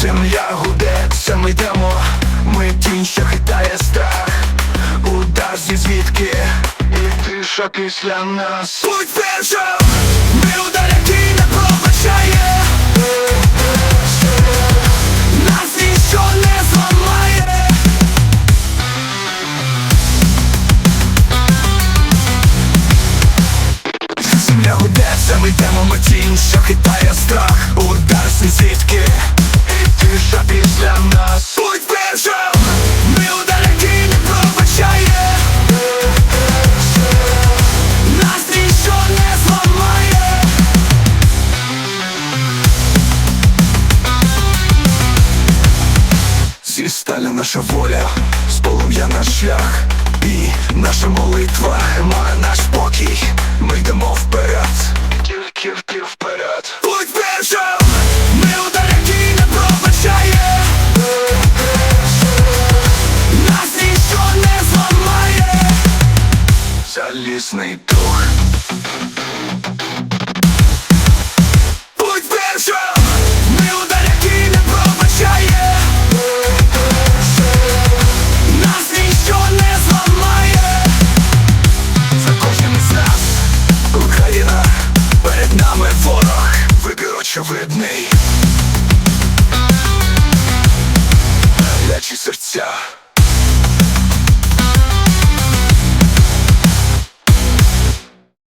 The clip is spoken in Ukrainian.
Земля гудеться, ми йдемо, ми тінь, що хитає страх, удар зі звідки, і тиша після нас. Будь першим, ми удар, який не пробачає. Нас ніщо не зламає. Земля гудеться, ми йдемо, ми тінь, що хитає страх, удар зі звідки? Зі сталі наша воля, з полум'я наш шлях І наша молитва нами ворог. Вибір очевидний